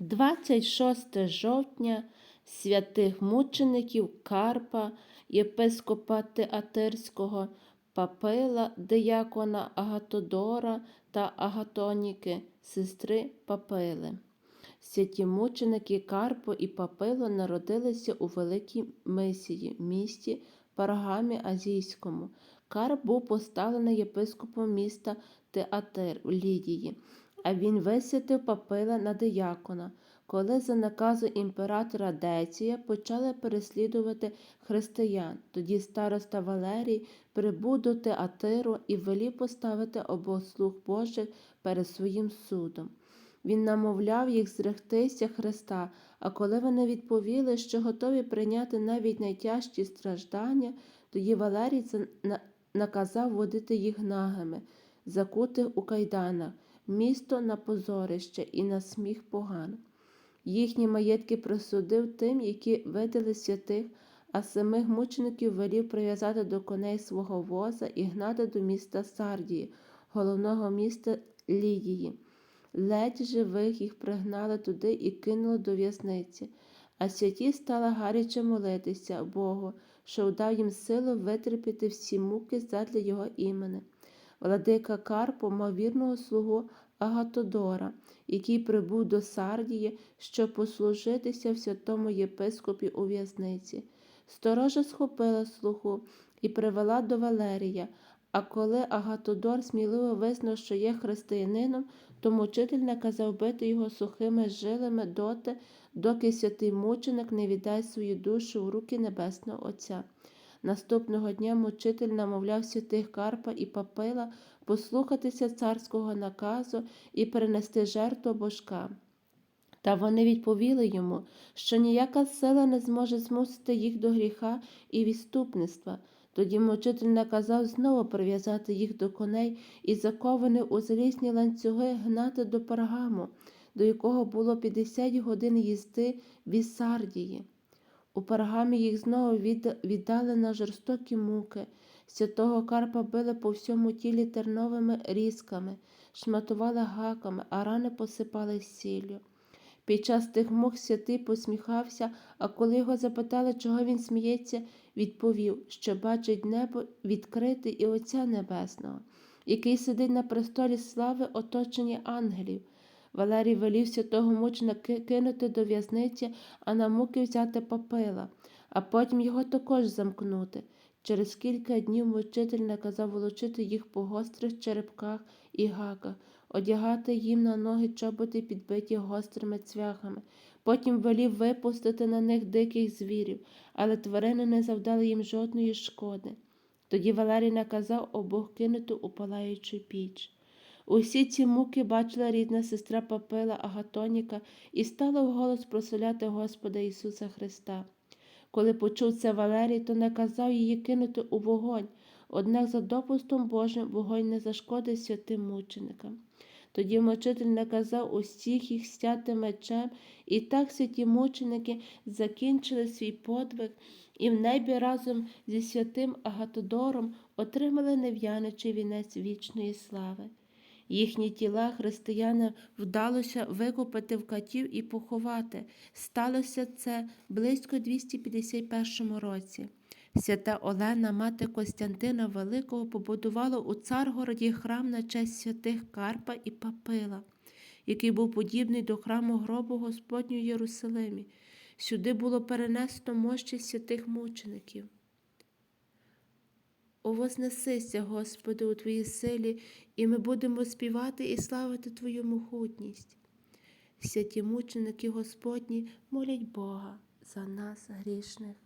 26 жовтня святих мучеників Карпа, єпископа Театерського, Папила, диякона Агатодора та Агатоніки, сестри Папили. Святі мученики Карпо і Папило народилися у Великій Мисії, місті Парагамі Азійському. Карп був поставлений єпископом міста Театир в Лідії, а він висвятив Папила на диякона. Коли за наказу імператора Деція почали переслідувати християн, тоді староста Валерій прибув до Театиру і велів поставити обох слуг Божих перед своїм судом. Він намовляв їх зректися Христа, а коли вони відповіли, що готові прийняти навіть найтяжчі страждання, тоді Валерій наказав водити їх нагими, закутих у кайданах, місто на позорище і на сміх поган. Їхні маєтки присудив тим, які видали святих, а самих мучеників велів прив'язати до коней свого воза і гнати до міста Сардії, головного міста Лідії. Ледь живих їх пригнали туди і кинули до в'язниці, а святі стали гаряче молитися Богу, що дав їм силу витерпіти всі муки задля його імени. Владика Карпо мав вірного слугу Агатодора, який прибув до Сардії, щоб послужитися в святому єпископі у в'язниці. Сторожа схопила слугу і привела до Валерія. А коли Агатодор сміливо визнав, що є християнином, то мучитель наказав бити його сухими жилами доти, доки святий мученик не віддасть свою душу в руки Небесного Отця. Наступного дня мучитель намовляв святих Карпа і Папила послухатися царського наказу і перенести жертву божкам. Та вони відповіли йому, що ніяка сила не зможе змусити їх до гріха і відступництва. Тоді мучитель наказав знову прив'язати їх до коней і заковані у залізні ланцюги гнати до Паргаму, до якого було 50 годин їзди від Сардії. У Паргамі їх знову віддали на жорстокі муки. Святого Карпа били по всьому тілі терновими різками, шматували гаками, а рани посипали сіллю. Під час тих мук святий посміхався, а коли його запитали, чого він сміється, відповів, що бачить небо відкрите і Отця Небесного, який сидить на престолі слави, оточені ангелів. Валерій велів святого мученика кинути до в'язниці, а на муки взяти папила, а потім його також замкнути. Через кілька днів мучитель наказав волочити їх по гострих черепках і гаках, одягати їм на ноги чоботи, підбиті гострими цвяхами. Потім велів випустити на них диких звірів, але тварини не завдали їм жодної шкоди. Тоді Валерій наказав обох кинути у палаючу піч. Усі ці муки бачила рідна сестра Папила Агатоніка і стала вголос прославляти Господа Ісуса Христа. Коли почув це Валерій, то наказав її кинути у вогонь, однак за допустом Божим вогонь не зашкодив святим мученикам. Тоді мучитель наказав усіх їх стяти мечем, і так святі мученики закінчили свій подвиг і в небі разом зі святим Агатодором отримали нев'яничий вінець вічної слави. Їхні тіла християнам вдалося викупити в катів і поховати. Сталося це близько 251 році. Свята Олена, мати Костянтина Великого, побудувала у Царгороді храм на честь святих Карпа і Папила, який був подібний до храму гробу Господню Єрусалимі. Сюди було перенесено мощі святих мучеників. О, вознесися, Господи, у Твоїй силі, і ми будемо співати і славити Твою могутність. Святі мученики Господні молять Бога за нас грішних.